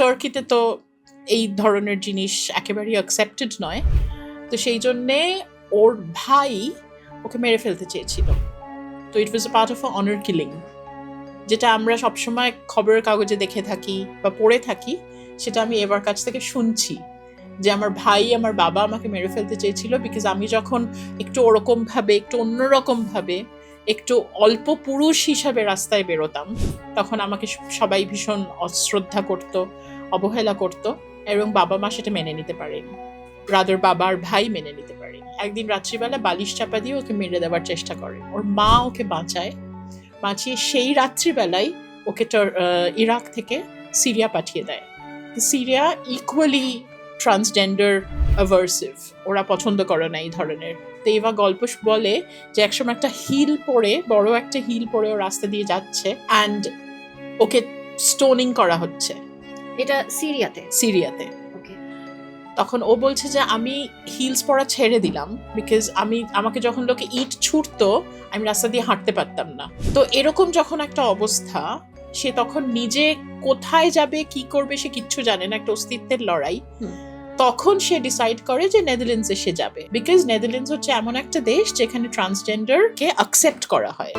টার্কিতে তো এই ধরনের জিনিস একেবারেই অ্যাকসেপ্টেড নয়। তো সেই জন্যে ওর ভাই ওকে মেরে ফেলতে চেয়েছিল। তো it was a part of honour killing যেটা আমরা সবসময় খবরের কাগজে দেখে থাকি বা পড়ে থাকি, সেটা আমি এবার কাছ থেকে শুনছি যে আমার ভাই, আমার বাবা আমাকে মেরে ফেলতে চেয়েছিল বিকজ আমি যখন একটু ওরকমভাবে, একটু অন্যরকম ভাবে একটু অল্প পুরুষ হিসাবে রাস্তায় বেরোতাম। তখন আমাকে সবাই ভীষণ অশ্রদ্ধা করত, অবহেলা করত এবং বাবা মা সেটা মেনে নিতে পারেনি। রাদার বাবার ভাই মেনে নিতে পারেনি। একদিন রাত্রিবেলা বালিশ চাপা দিয়ে ওকে মেরে দেওয়ার চেষ্টা করে। ওর মা ওকে বাঁচায়। বাঁচিয়ে সেই রাত্রিবেলায় ওকে ইরাক থেকে সিরিয়া পাঠিয়ে দেয়। সিরিয়া ইকুয়ালি ট্রান্সজেন্ডার অ্যাভার্সিভ ওরা পছন্দ করে না এই ধরনের। তো এবার গল্প বলে যে একসময় একটা হিল পরে বড় একটা হিল পরে ও রাস্তা দিয়ে যাচ্ছে অ্যান্ড ওকে স্টোনিং করা হচ্ছে। এটা সিরিয়াতে? সিরিয়াতে। তখন ও বলছে যে আমি হিলস পরা ছেড়ে দিলাম বিকজ আমি আমাকে যখন লোকে ইট ছুটতো আমি রাস্তা দিয়ে হাঁটতে পারতাম না। তো এরকম যখন একটা অবস্থা সে তখন নিজে কোথায় যাবে কি করবে সে কিচ্ছু জানে না একটা অস্তিত্বের লড়াই। তখন সে ডিসাইড করে যে নেদারল্যান্ডসে সে যাবে। বিকজ নেদারল্যান্ডস হচ্ছে এমন একটা দেশ যেখানে ট্রান্সজেন্ডারকে অ্যাকসেপ্ট করা হয়।